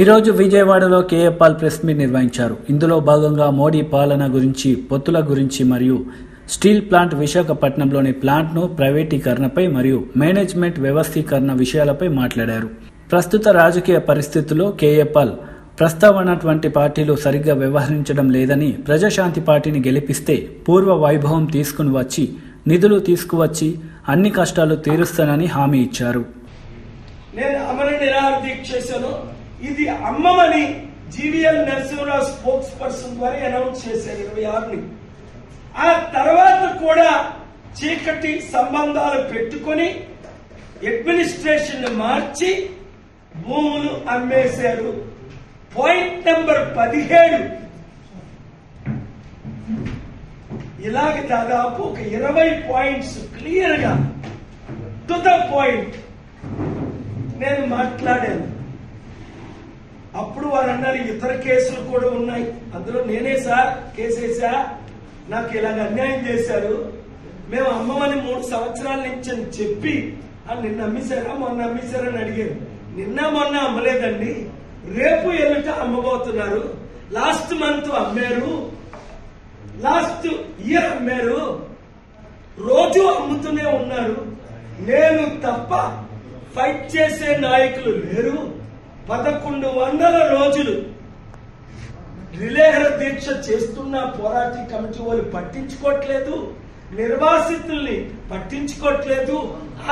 ఈరోజు విజయవాడలో KA Paul press meet నిర్వహించారు. ఇందులో భాగంగా మోడీ పాలన గురించి పొత్తుల గురించి మరియు స్టీల్ ప్లాంట్ విశాఖపట్నంలోని ప్లాంట్ను ప్రైవేటీకరణపై మరియు మేనేజ్మెంట్ వ్యవస్థీకరణ విషయాలపై మాట్లాడారు. ప్రస్తుత రాజకీయ పరిస్థితుల్లో కేఏపాల్ ప్రస్తావనటువంటి పార్టీలు సరిగ్గా వ్యవహరించడం లేదని ప్రజాశాంతి పార్టీని గెలిపిస్తే పూర్వ వైభవం తీసుకుని వచ్చి నిధులు తీసుకువచ్చి అన్ని కష్టాలు తీరుస్తానని హామీ ఇచ్చారు. నేను నిరాహార దీక్ష చేశాను. ఇది అమ్మమని జీవీఎల్ నరసింహరావు స్పోక్స్ పర్సన్ ద్వారా అనౌన్స్ చేశారు ఇరవై ఆరుని. ఆ తర్వాత కూడా చీకటి సంబంధాలు పెట్టుకొని అడ్మినిస్ట్రేషన్ మార్చి భూములు అమ్మేశారు. పాయింట్ నెంబర్ పదిహేడు. ఇలాగ దాదాపు ఒక ఇరవై పాయింట్స్ క్లియర్గా. టు ద పాయింట్ నేను మాట్లాడాను. అప్పుడు వారు అన్నారు ఇతర కేసులు కూడా ఉన్నాయి. అందులో నేనే సార్ కేసేసా నాకు ఇలాగ అన్యాయం చేశారు. మేము అమ్మమని మూడు సంవత్సరాల నుంచి అని చెప్పి అని నిన్న అమ్మేశారా మొన్న అమ్మేశారా అని అడిగారు. నిన్న మొన్న అమ్మలేదండి. రేపు ఎల్లుట అమ్మబోతున్నారు. లాస్ట్ మంత్ అమ్మారు. లాస్ట్ ఇయర్ అమ్మారు. రోజు అమ్ముతూనే ఉన్నారు. నేను తప్ప ఫైట్ చేసే నాయకులు లేరు. పదకొండు వందల రోజులు రిలేహర దీక్ష చేస్తున్న పోరాటి కమిటీ వాళ్ళు పట్టించుకోవట్లేదు నిర్వాసితుల్ని పట్టించుకోవట్లేదు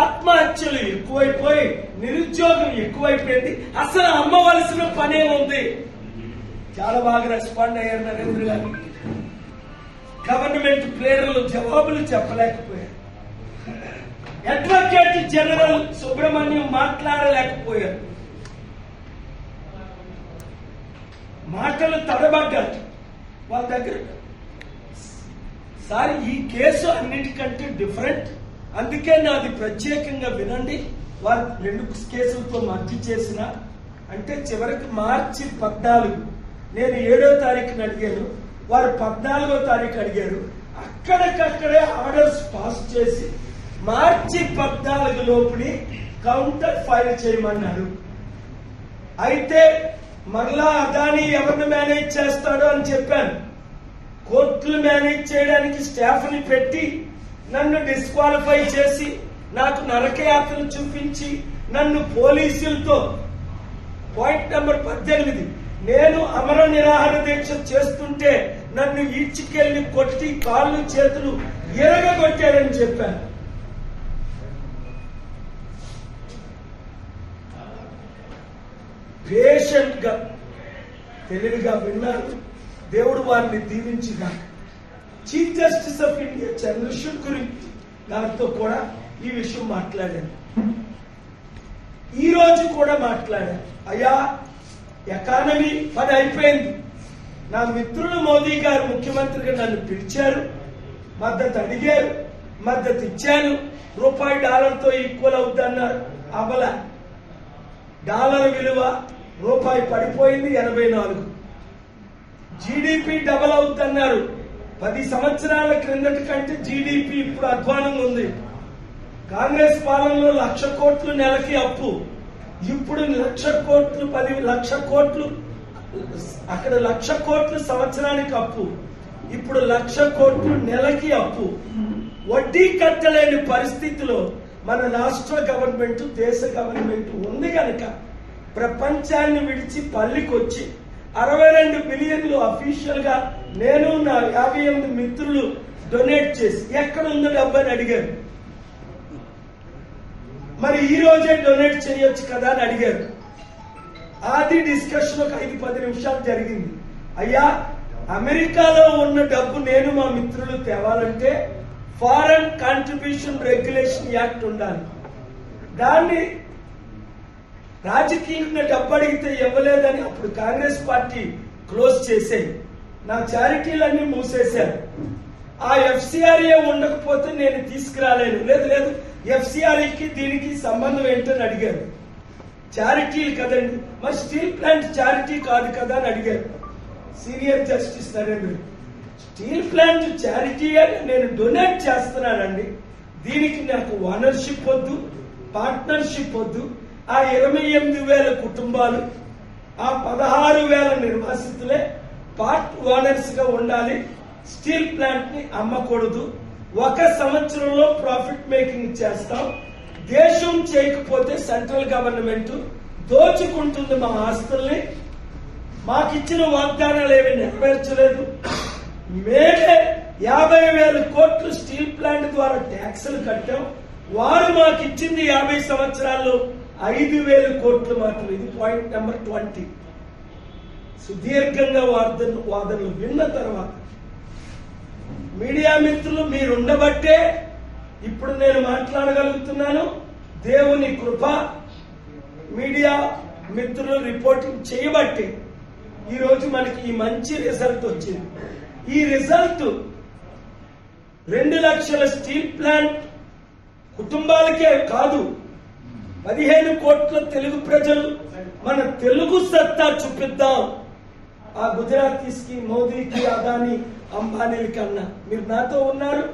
ఆత్మహత్యలు ఎక్కువైపోయి నిరుద్యోగం ఎక్కువైపోయింది. అసలు అమ్మవలసిన పనే ఉంది చాలా బాగా రెస్పాండ్ అయ్యారు నరేంద్ర గారు. గవర్నమెంట్ ప్లేయర్లు జవాబులు చెప్పలేకపోయారు. అడ్వకేట్ జనరల్ సుబ్రహ్మణ్యం మాట్లాడలేకపోయారు. మాటలు తడబడ్డారు. వాళ్ళ దగ్గర సార్ ఈ కేసు అన్నిటికంటే డిఫరెంట్ అందుకే నాది ప్రత్యేకంగా వినండి. వారు రెండు కేసులతో మర్జీ చేసిన అంటే చివరికి మార్చి పద్నాలుగు. నేను ఏడో తారీఖున అడిగాను. వారు పద్నాలుగో తారీఖు అడిగారు. అక్కడికక్కడే ఆర్డర్స్ పాస్ చేసి మార్చి పద్నాలుగు లోపుని కౌంటర్ ఫైల్ చేయమన్నారు. అయితే మరలా అదాని ఎవరిని మేనేజ్ చేస్తాడో అని చెప్పాను. కోర్టులు మేనేజ్ చేయడానికి స్టాఫ్ని పెట్టి నన్ను డిస్క్వాలిఫై చేసి నాకు నరకయాత్రలు చూపించి నన్ను పోలీసులతో పాయింట్ నెంబర్ పద్దెనిమిది. నేను అమర నిరాహార దీక్ష చేస్తుంటే నన్ను ఈడ్చుకెళ్ళి కొట్టి కాళ్ళు చేతులు ఎరగగొట్టారని చెప్పాను. పేషెంట్గా తెలివిగా విన్నారు. దేవుడు వారిని దీవించిగా chief justice of India Chandrachud గురించి గారితో కూడా ఈ విషయం మాట్లాడాను. ఈ రోజు కూడా మాట్లాడాను. అయ్యా ఎకానమీ పని అయిపోయింది. నా మిత్రులు మోదీ గారు ముఖ్యమంత్రిగా నన్ను పిలిచారు మద్దతు అడిగారు మద్దతు ఇచ్చాను. రూపాయి డాలర్తో ఈక్వల్ అవుతున్నారు అవల డాలర్ విలువ రూపాయి పడిపోయింది ఎనభై నాలుగు. జీడిపి డబల్ అవుతున్నారు పది సంవత్సరాల క్రిందటి కంటే జీడిపి ఇప్పుడు అధ్వానంగా ఉంది. కాంగ్రెస్ పాలనలో లక్ష కోట్లు నెలకి అప్పు. ఇప్పుడు లక్ష కోట్లు పది లక్ష కోట్లు అక్కడ లక్ష కోట్లు సంవత్సరానికి అప్పు. ఇప్పుడు లక్ష కోట్లు నెలకి అప్పు. వడ్డీ కట్టలేని పరిస్థితిలో మన రాష్ట్ర గవర్నమెంట్ దేశ గవర్నమెంట్ ఉంది కనుక ప్రపంచాన్ని విడిచి పల్లికొచ్చి అరవై రెండు బిలియన్లు అఫీషియల్గా నేను నా యాభై ఎనిమిది మిత్రులు డొనేట్ చేసి ఎక్కడ ఉందో డబ్బు అని అడిగారు. మరి ఈ రోజే డొనేట్ చేయొచ్చు కదా అని అడిగారు. ఆది డిస్కషన్ ఒక ఐదు పది నిమిషాలు జరిగింది. అయ్యా అమెరికాలో ఉన్న డబ్బు నేను మా మిత్రులు తేవాలంటే ఫారెన్ కాంట్రిబ్యూషన్ రెగ్యులేషన్ యాక్ట్ ఉండాలి. దాన్ని రాజకీయంగా డబ్బు అడిగితే ఇవ్వలేదని అప్పుడు కాంగ్రెస్ పార్టీ క్లోజ్ చేసేది. నా చారిటీలన్నీ మూసేశారు. ఆ ఎఫ్సిఆర్ఏ ఉండకపోతే నేను తీసుకురాలేను. లేదు లేదు. ఎఫ్సిఆర్ఏకి దీనికి సంబంధం ఏంటని అడిగారు. చారిటీలు కదండి. మరి స్టీల్ ప్లాంట్ చారిటీ కాదు కదా అని అడిగారు. Senior justice Narendra steel plant charity అని నేను డొనేట్ చేస్తున్నానండి. దీనికి నాకు ఓనర్షిప్ వద్దు పార్ట్నర్షిప్ వద్దు ఆ ఇరవై ఎనిమిది వేల కుటుంబాలు ఆ పదహారు వేల నిర్వాసితులే పార్ట్ ఓనర్స్గా ఉండాలి. స్టీల్ ప్లాంట్ని అమ్మకూడదు. ఒక సంవత్సరంలో ప్రాఫిట్ మేకింగ్ చేస్తాం. దేశం చేయకపోతే సెంట్రల్ గవర్నమెంట్ దోచుకుంటుంది మా ఆస్తుల్ని. మాకిచ్చిన వాగ్దానాలు ఏమి నెరవేర్చలేదు. మేమే యాభై వేల కోట్లు స్టీల్ ప్లాంట్ ద్వారా ట్యాక్సులు కట్టాం. వారు మాకు ఇచ్చింది యాభై సంవత్సరాల్లో ఐదు వేల కోట్లు మాత్రం ఇది పాయింట్ నెంబర్ ట్వంటీ సుదీర్ఘంగా వాదన వాదనలు విన్న తర్వాత మీడియా మిత్రులు మీరుండబట్టే ఇప్పుడు నేను మాట్లాడగలుగుతున్నాను. దేవుని కృప మీడియా మిత్రులు రిపోర్టింగ్ చేయబట్టి ఈరోజు మనకి ఈ మంచి రిజల్ట్ వచ్చింది. ఈ రిజల్ట్ రెండు లక్షల స్టీల్ ప్లాంట్ కుటుంబాలకే కాదు పదిహేను కోట్ల తెలుగు ప్రజలు మన తెలుగు సత్తా చూపిద్దాం. ఆ గుజరాతీస్కి మోదీకి అదాని అంబానీల కన్నా. మీరు నాతో ఉన్నారు?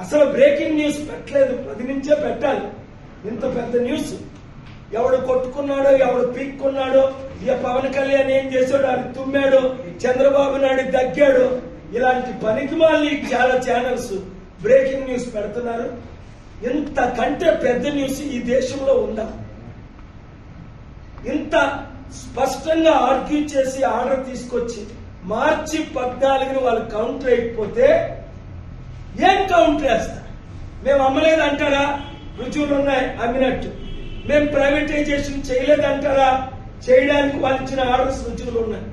అసలు బ్రేకింగ్ న్యూస్ పెట్టలేదు. పది నుంచే పెట్టాలి. ఇంత పెద్ద న్యూస్. ఎవడు కొట్టుకున్నాడో ఎవడు పీక్కున్నాడో ఇక పవన్ కళ్యాణ్ ఏం చేశాడో అని తుమ్మాడు చంద్రబాబు నాయుడు దగ్గాడు ఇలాంటి పనికి మళ్ళీ చాలా ఛానల్స్ బ్రేకింగ్ న్యూస్ పెడుతున్నారు. ఇంతకంటే పెద్ద న్యూస్ ఈ దేశంలో ఉందా? ఇంత స్పష్టంగా ఆర్గ్యూ చేసి ఆర్డర్ తీసుకొచ్చి మార్చి పద్నాలుగుని వాళ్ళు కౌంటర్ అయిపోతే ఏం కౌంటర్ వేస్తారు? మేము అమ్మలేదు అంటారా రుజువులు ఉన్నాయి అమ్మినట్టు. మేము ప్రైవేటైజేషన్ చేయలేదు అంటారా చేయడానికి వాళ్ళు ఇచ్చిన ఆర్డర్స్ రుజువులు ఉన్నాయి.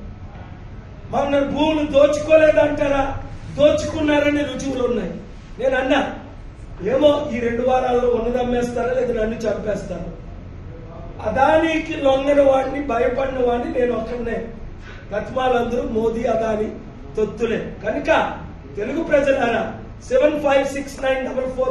మన భూములు దోచుకోలేదు అంటారా దోచుకున్నారని రుజువులు ఉన్నాయి. నేను అన్నా ఏమో ఈ రెండు వారాల్లో ఉన్నది అమ్మేస్తారా లేదా నన్ను చంపేస్తారు? అదానికి లొంగని వాడిని భయపడిన వాడిని నేను ఒక్కడనే. బతిమాలందరూ మోదీ అదాని తొత్తులే. కనుక తెలుగు ప్రజలారా seven five six nine double four